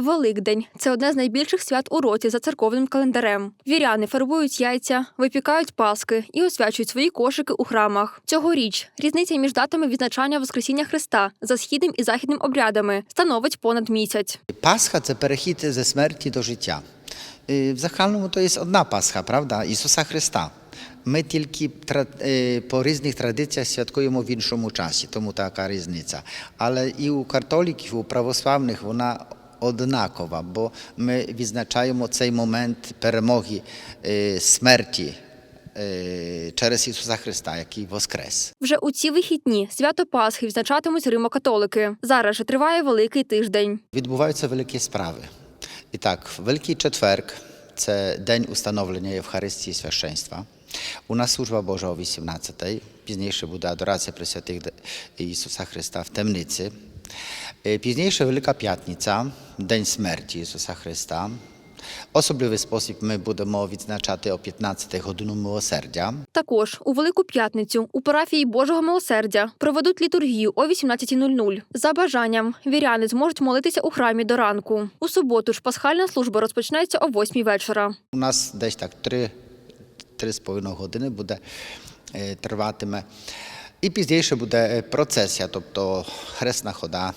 Великдень це одне з найбільших свят у році за церковним календарем. Віряни фарбують яйця, випікають паски і освячують свої кошики у храмах. Цьогоріч різниця між датами відзначання Воскресіння Христа за східним і західним обрядами становить понад місяць. Пасха це перехід зі смерті до життя. Е, В загальному то є одна Пасха, правда, Ісуса Христа. Ми тільки е, по різних традиціях святкуємо в іншому часі, тому така різниця. Але і у католиків, у православних вона однакова, бо ми відзначаємо цей момент перемоги е, смерті е, через Ісуса Христа, який воскрес. Вже у ці вихідні свято Пасхи відзначатимуть римокатолики. Зараз же триває великий тиждень. Відбуваються великі справи. І так, Великий Четверг це день установлення Євхаристії священства. У нас служба Божа о 18-й, пізніше буде адорація Пресвятих Ісуса Христа в темниці. Е, Пізніше Велика П'ятниця, День смерті Ісуса Христа. Особливий спосіб ми будемо відзначати о 15 годину милосердя. Також у Велику П'ятницю у парафії Божого милосердя проведуть літургію о 18.00. За бажанням віряни зможуть молитися у храмі до ранку. У суботу ж пасхальна служба розпочнеться о 8 вечора. У нас десь так три, три з половиною години буде е, триватиме. І пізніше буде е, процесія, тобто хресна хода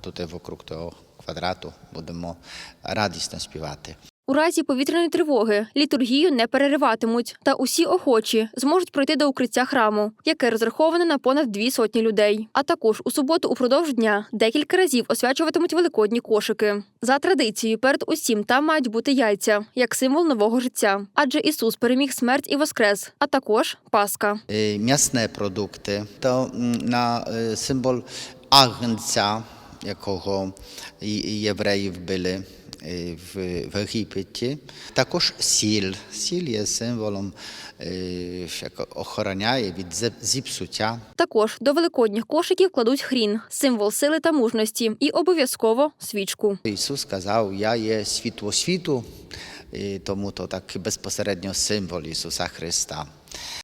тут вокруг того квадрату будемо радісно співати. У разі повітряної тривоги літургію не перериватимуть, та усі охочі зможуть пройти до укриття храму, яке розраховане на понад дві сотні людей. А також у суботу упродовж дня декілька разів освячуватимуть великодні кошики. За традицією, перед усім там мають бути яйця як символ нового життя, адже Ісус переміг смерть і воскрес, а також Пасха. Е, М'ясне продукти то на е, символ агнця, якого і- євреї вбили е, в, в Єгипті. Також сіль. Сіль є символом, е, що охороняє від зіпсуття. Також до великодніх кошиків кладуть хрін, символ сили та мужності, і обов'язково свічку. Ісус сказав, я є світло світу, тому то так безпосередньо символ Ісуса Христа.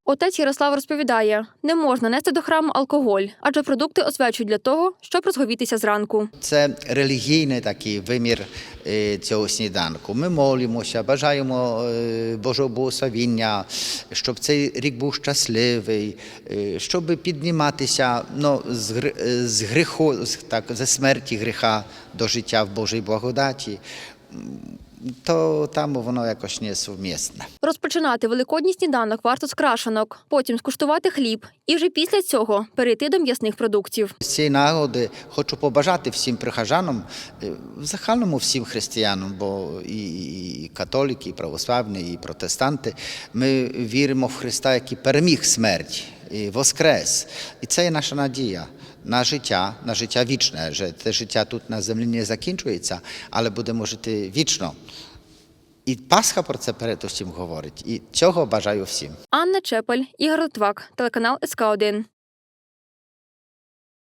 Отець Ярослав розповідає: не можна нести до храму алкоголь, адже продукти освячують для того, щоб розговітися зранку. Це релігійний такий вимір е, цього сніданку. Ми молимося, бажаємо е, Божого благословіння, щоб цей рік був щасливий, е, щоб підніматися ну, з, гріху, так, зі смерті гріха до життя в Божій благодаті. То там воно якось не сумісне. Розпочинати великодній сніданок варто з крашенок, потім скуштувати хліб, і вже після цього перейти до м'ясних продуктів. З цієї нагоди хочу побажати всім прихожанам, е, в загальному всім християнам, бо і, і католики, і православні, і протестанти, ми віримо в Христа, який переміг смерть і воскрес. І це є наша надія на життя, на життя вічне. Що те життя тут на землі не закінчується, але будемо жити вічно. І Пасха про це перед усім говорить. І цього бажаю всім. Анна Чепель, Ігор Литвак, телеканал СК 1